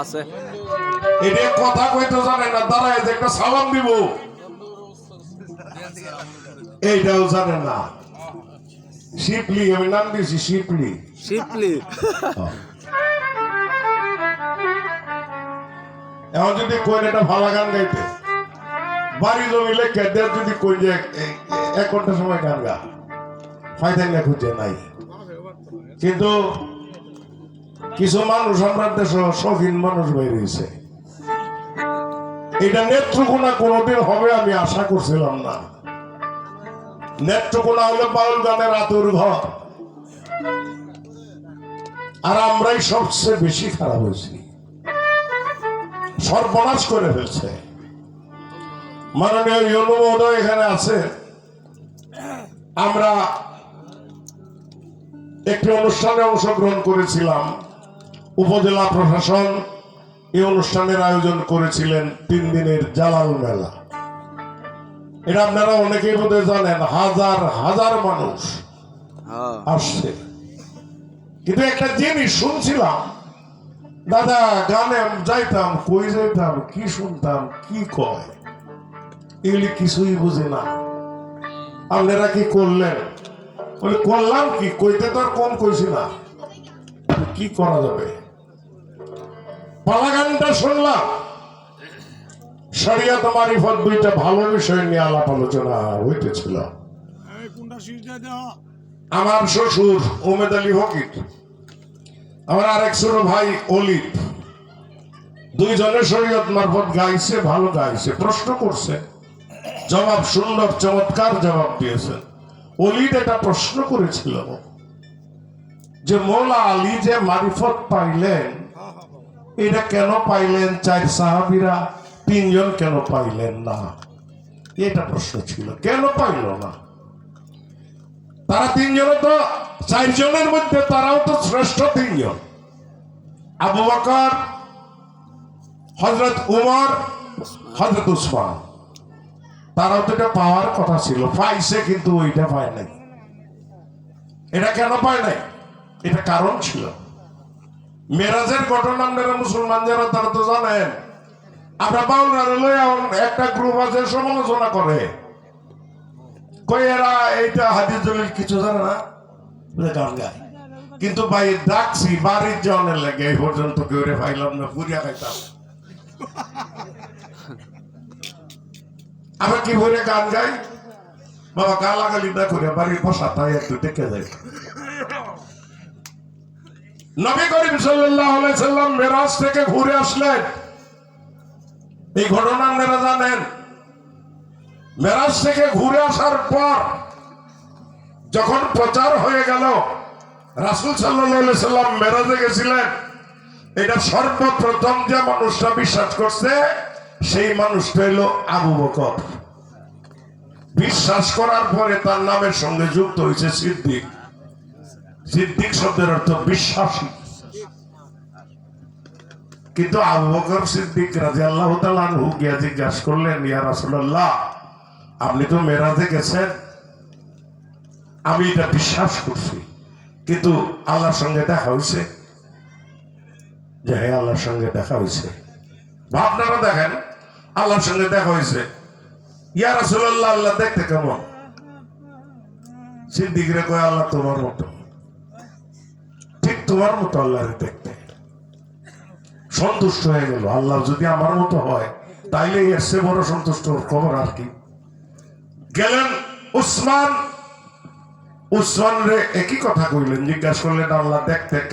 আছে। এটা কথা কইতে জানে না দাঁড়ায় যে একটা সালাম দিব। এইটাও জানে না। শিপলি আমি নাম দিয়েছি শিপলি। শিপলি। এখন যদি কইন এটা ভালো গান গাইতে। বাড়ি জমিলে কেদের যদি কই যে এক ঘণ্টা সময় গান গা। না খুঁজে নাই। কিন্তু কিছু মানুষ আমরা দেশ শৌখিন মানুষ বেরিয়েছে এটা নেত্রকোনা কোনোদিন হবে আমি আশা করছিলাম না। নেত্রকোনা হলে বাউল গানের আতুর ঘর। আর আমরাই সবচেয়ে বেশি খারাপ হয়েছি। সর্বনাশ করে ফেলছে। মাননীয় ইউনু মহোদয় এখানে আছে। আমরা একটি অনুষ্ঠানে অংশগ্রহণ করেছিলাম। উপজেলা প্রশাসন এই অনুষ্ঠানের আয়োজন করেছিলেন তিন দিনের জালাল মেলা। এটা আপনারা অনেকেই বোধহয় জানেন হাজার হাজার মানুষ হ্যাঁ। আসছে। কিন্তু একটা জিনিস শুনছিলাম দাদা গানে যাইতাম কই যাইতাম কি শুনতাম কি কয়? এগুলি কিছুই বুঝে না। আপনারা কি করলেন? বলে করলাম কি? কইতে তো আর কম কইছি না। কি করা যাবে? পালা গানটা শুনলাম শরিয়াত মারিফত দুইটা ভালো বিষয় নিয়ে আলাপ আলোচনা হইতেছিল। আমার শ্বশুর ওমেদ আলী হকিট আমার আরেক ছোট ভাই অলিপ দুইজনে শরীয়ত মারফত গাইছে, ভালো গাইছে, প্রশ্ন করছে। জবাব সুন্দর, চমৎকার জবাব দিয়েছেন অলিদ এটা প্রশ্ন করেছিল যে, মৌলা আলী যে মারিফত পাইলেন এটা কেন পাইলেন চার সাহাবিরা? তিনজন কেন পাইলেন না? এটা প্রশ্ন ছিল। কেন পাইল না? তারা তিনজন তো, চারজনের মধ্যে তারাও তো শ্রেষ্ঠ তিনজন। আবু বকর হজরত উমর হজরত উসমান। তারাও তো এটা পাওয়ার কথা ছিল। পাইছে কিন্তু ওইটা পায় নাই। এটা কেন পায় নাই? এটা কারণ ছিল। মেরাজের ঘটনা আপনারা মুসলমান যারা, তারা তো জানেন। আমরা বাউলরা লইয়া একটা গ্রুপ আছে, সমালোচনা করে। কই এইটা হাদিস কিছু জানে না? গান গায়। কিন্তু ভাই, ডাকছি, বাড়ির জনের লাগে এই পর্যন্ত কেউ রে পাইলাম না পুরিয়া খাইতাম। আমি কি ভরে গান গাই? বাবা, গালাগালি না করে বাড়ির বসা তাই একটু দেখে যাই নবী করিম সাল্লাম মেরাজ থেকে ঘুরে আসলেন। এই ঘটনা আপনারা জানেন, মেরাজ থেকে ঘুরে আসার পর যখন প্রচার হয়ে গেল, রাসুল সাল্লাম মেরাজে গেছিলেন। এটা সর্বপ্রথম যে মানুষটা বিশ্বাস করছে, সেই মানুষটা হলো আবু বকর। বিশ্বাস করার পরে তার নামের সঙ্গে যুক্ত হয়েছে সিদ্দিক। সিদ্দিক শব্দের অর্থ বিশ্বাসী। কিন্তু আবু বকর সিদ্দিক রাজি আল্লাহ তালু গিয়া জিজ্ঞাসা করলেন, ইয়া রাসুল্লাহ আপনি তো মেরাজে গেছেন। আমি এটা বিশ্বাস করছি, কিন্তু আল্লাহর সঙ্গে দেখা হয়েছে। যে হ্যাঁ আল্লাহর সঙ্গে দেখা হয়েছে। ভাবনারা দেখেন, আল্লাহর সঙ্গে দেখা হয়েছে। ইয়া রাসুল্লাহ আল্লাহ আল্লাহ দেখতে কেমন? সিদ্দিকরে কয়, আল্লাহ তোমার মতো। তোমার মতো আল্লাহরে দেখতে। সন্তুষ্ট হয়ে গেল। আল্লাহ যদি আমার মতো হয়, তাইলে এসে বড় সন্তুষ্ট খবর আর কি। গেলেন উসমান। উসমান রে একই কথা কইলেন, জিজ্ঞাসা করলেন, আল্লাহ দেখতে